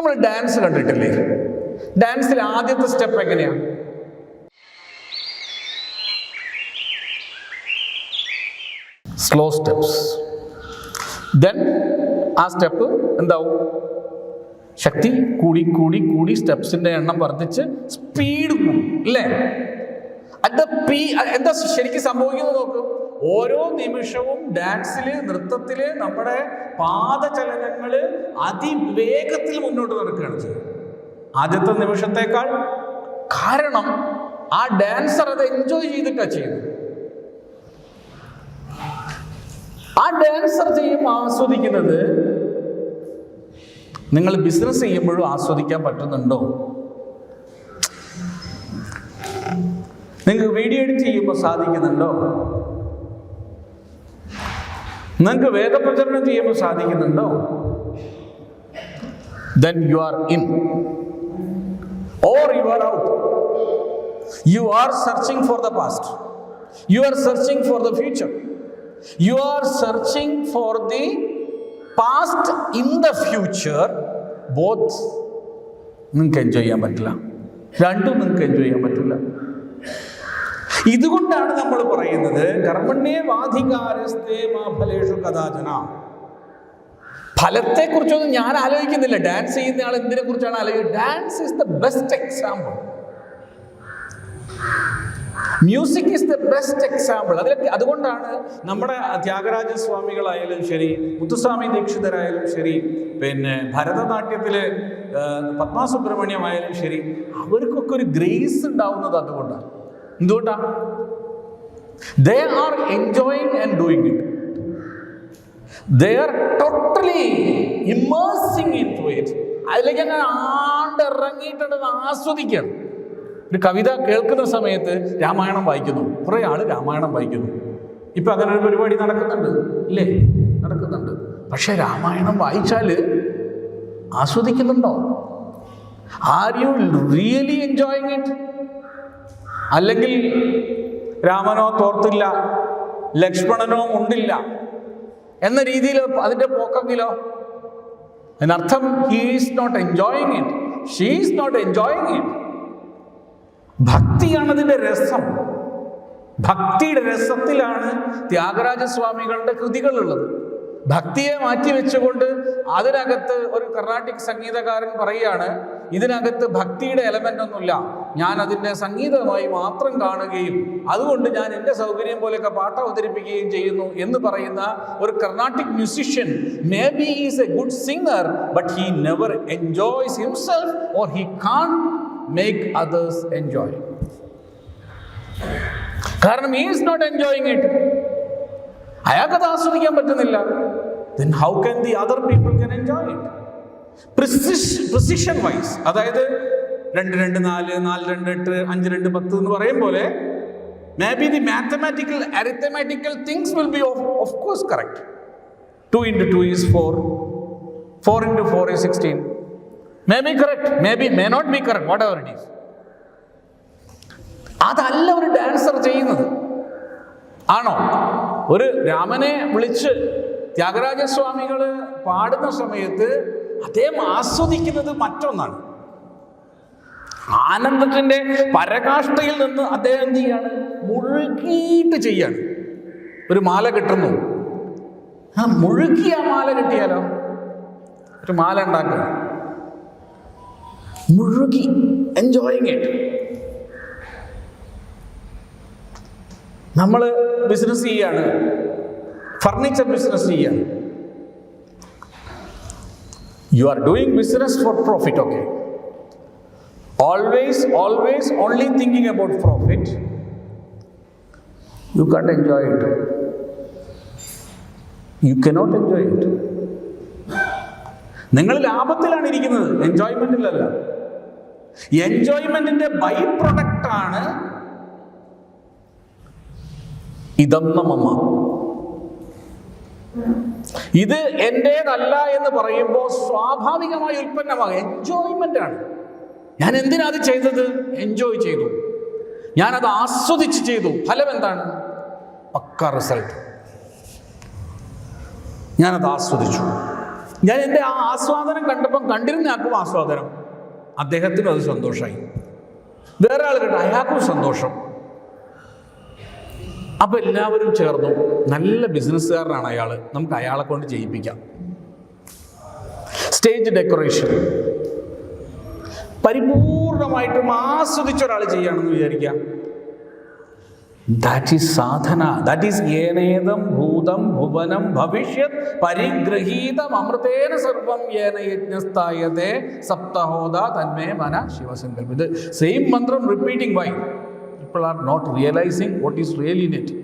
നമ്മൾ ഡാൻസ് കണ്ടിട്ടില്ലേ? ഡാൻസിൽ ആദ്യത്തെ സ്റ്റെപ്പ് എങ്ങനെയാണ് സ്ലോ സ്റ്റെപ്സ് ദെൻ ആ സ്റ്റെപ്പ് എന്താവും? ശക്തി കൂടി കൂടി കൂടി സ്റ്റെപ്സിന്റെ എണ്ണം വർദ്ധിച്ച് സ്പീഡ് കൂടും അല്ലേ അത് പി എന്താ ശരിക്കും സംഭവിക്കുന്നത് നോക്കും. ഓരോ നിമിഷവും ഡാൻസിൽ നൃത്തത്തിൽ നമ്മുടെ പാദചലനങ്ങൾ അതിവേഗത്തിൽ മുന്നോട്ട് നടക്കുകയാണ് ചെയ്യുന്നത്. ആദ്യത്തെ നിമിഷത്തേക്കാൾ കാരണം ആ ഡാൻസർ അത് എൻജോയ് ചെയ്തിട്ടാണ് ചെയ്യുന്നത്. ആ ഡാൻസർ ചെയ്യുമ്പോൾ ആസ്വദിക്കുന്നത്. നിങ്ങൾ ബിസിനസ് ചെയ്യുമ്പോഴും ആസ്വദിക്കാൻ പറ്റുന്നുണ്ടോ? നിങ്ങൾക്ക് വീഡിയോ എഡിറ്റ് ചെയ്യുമ്പോൾ സാധിക്കുന്നുണ്ടോ? നിങ്ങൾക്ക് വേദപ്രചരണം ചെയ്യുമ്പോൾ സാധിക്കുന്നുണ്ടോ? Then you are in or you are out you are searching for the past you are searching for the future you are searching for the past in the future both നിങ്ങൾക്ക് enjoy ചെയ്യാൻ പറ്റില്ല. രണ്ടും നിങ്ങൾക്ക് enjoy ചെയ്യാൻ പറ്റില്ല. ഇതുകൊണ്ടാണ് നമ്മൾ പറയുന്നത് കർമ്മണ്യേ വാധികാരസ്തേ മാ ഫലേഷു കഥാചന. ഫലത്തെ കുറിച്ചൊന്നും ഞാൻ ആലോചിക്കുന്നില്ല. ഡാൻസ് ചെയ്യുന്ന ആൾ എന്തിനെ കുറിച്ചാണ് ആലോചിക്കുന്നത് dance is the best example music is the best example അതിലൊക്കെ അതുകൊണ്ടാണ് നമ്മുടെ ത്യാഗരാജ സ്വാമികളായാലും ശരി മുത്തുസ്വാമി ദീക്ഷിതരായാലും ശരി പിന്നെ ഭരതനാട്യത്തിലെ പത്മാസുബ്രഹ്മണ്യമായാലും പത്മ സുബ്രഹ്മണ്യമായാലും ശരി അവർക്കൊക്കെ ഒരു ഗ്രേസ് ഉണ്ടാവുന്നത് അതുകൊണ്ടാണ്. എന്തുകൊണ്ടാണ് they are enjoying and doing it they are totally immersing in to it അതിലേക്ക് അങ്ങനെ ആണ്ട് ഇറങ്ങിയിട്ടുണ്ട് ആസ്വദിക്കണം. ഒരു കവിത കേൾക്കുന്ന സമയത്ത് രാമായണം വായിക്കുന്നു. കുറേ ആൾ രാമായണം വായിക്കുന്നു. ഇപ്പം അങ്ങനെ ഒരു പരിപാടി നടക്കുന്നുണ്ട് ഇല്ലേ? നടക്കുന്നുണ്ട്. പക്ഷെ രാമായണം വായിച്ചാൽ ആസ്വദിക്കുന്നുണ്ടോ? Are you really enjoying it അല്ലെങ്കിൽ രാമനോ തോർത്തില്ല ലക്ഷ്മണനോ ഉണ്ടില്ല എന്ന രീതിയിൽ അതിന്റെ പോക്കെങ്കിലോ? അതിനർത്ഥം he is not enjoying it she's not enjoying it ഭക്തിയാണ് അതിന്റെ രസം. ഭക്തിയുടെ രസത്തിലാണ് ത്യാഗരാജസ്വാമികളുടെ കൃതികളുള്ളത്. ഭക്തിയെ മാറ്റി വെച്ചുകൊണ്ട് അതിനകത്ത് ഒരു കർണാട്ടിക് സംഗീതകാരൻ പറയുകയാണ് ഇതിനകത്ത് ഭക്തിയുടെ എലമെന്റ് ഒന്നുമില്ല. ഞാൻ അതിന്റെ സംഗീതമായി മാത്രം കാണുകയും അതുകൊണ്ട് ഞാൻ എന്റെ സൗകര്യം പോലെയൊക്കെ പാട്ട് അവതരിപ്പിക്കുകയും ചെയ്യുന്നു എന്ന് പറയുന്ന ഒരു Carnatic musician maybe is a good singer but he never enjoys himself or he can't make others enjoy കാരണം he is not enjoying it അയാൾക്കത് ആസ്വദിക്കാൻ പറ്റുന്നില്ല. Then how can the other people can enjoy precision wise അതായത് രണ്ട് രണ്ട് നാല് നാല് രണ്ട് എട്ട് അഞ്ച് രണ്ട് പത്ത് എന്ന് പറയും പോലെ maybe the mathematical arithmetical things will be of course correct two into two is four four into four is sixteen maybe correct maybe may not be correct whatever it is അതല്ല ഒരു ഡാൻസർ ചെയ്യുന്നത്. ആണോ? ഒരു രാമനെ വിളിച്ച് ത്യാഗരാജസ്വാമികൾ പാടുന്ന സമയത്ത് അദ്ദേഹം ആസ്വദിക്കുന്നത് മറ്റൊന്നാണ്. ആനന്ദത്തിന്റെ പരകാഷ്ഠയിൽ നിന്ന് അദ്ദേഹം എന്ത് ചെയ്യാണ്? മുഴുകിയിട്ട് ചെയ്യാണ്. ഒരു മാല കിട്ടുന്നു. ആ മുഴുകി ആ മാല കിട്ടിയാലോ? ഒരു മാല ഉണ്ടാക്കുക. മുഴുകി എൻജോയിങ് ഇറ്റ് നമ്മൾ ബിസിനസ് ചെയ്യാണ്. ഫർണിച്ചർ ബിസിനസ് ചെയ്യാണ്. You are doing business for profit okay always always only thinking about profit you can't enjoy it you cannot enjoy it നിങ്ങൾ ലാഭത്തിലാണ് ഇരിക്കുന്നത്. എൻജോയ്മെന്റിലല്ല എൻജോയ്മെന്റിന്റെ ബൈ പ്രൊഡക്റ്റ് ആണ് ഇതെന്ന മമ്മ ഇത് എന്റേതല്ല എന്ന് പറയുമ്പോൾ സ്വാഭാവികമായ ഉൽപ്പന്നമാകും എൻജോയ്മെന്റ് ആണ്. ഞാൻ എന്തിനാ അത് ചെയ്തത്? എൻജോയ് ചെയ്തു. ഞാനത് ആസ്വദിച്ച് ചെയ്തു. ഫലം എന്താണ്? പക്ക റിസൾട്ട് ഞാനത് ആസ്വദിച്ചു. ഞാൻ എന്റെ ആ ആസ്വാദനം കണ്ടപ്പം കണ്ടിരുന്ന ആൾക്കും ആസ്വാദനം? അദ്ദേഹത്തിനും അത് സന്തോഷമായി. വേറെ ആൾ കേട്ടോ അയാൾക്കും സന്തോഷം. അപ്പൊ എല്ലാവരും ചേർന്നു. നല്ല ബിസിനസ്സുകാരനാണ് അയാൾ നമുക്ക് അയാളെ കൊണ്ട് ചെയ്യിപ്പിക്കാം സ്റ്റേജ് ഡെക്കറേഷൻ പരിപൂർണമായിട്ടും ആസ്വദിച്ച ഒരാൾ ചെയ്യുകയാണെന്ന് വിചാരിക്കാം that is sadhana. That is ഏനേതം ഭൂതം ഭുവനം ഭവിഷ്യത് പരിഗ്രഹീതം അമൃതേന സർവം ഏന യജ്ഞസ്ഥായതേ സപ്തഹോദ തന്മേ മന ശിവസങ്കല്പം ഇത് സെയിം മന്ത്രം repeating why people are not realizing what is really in it.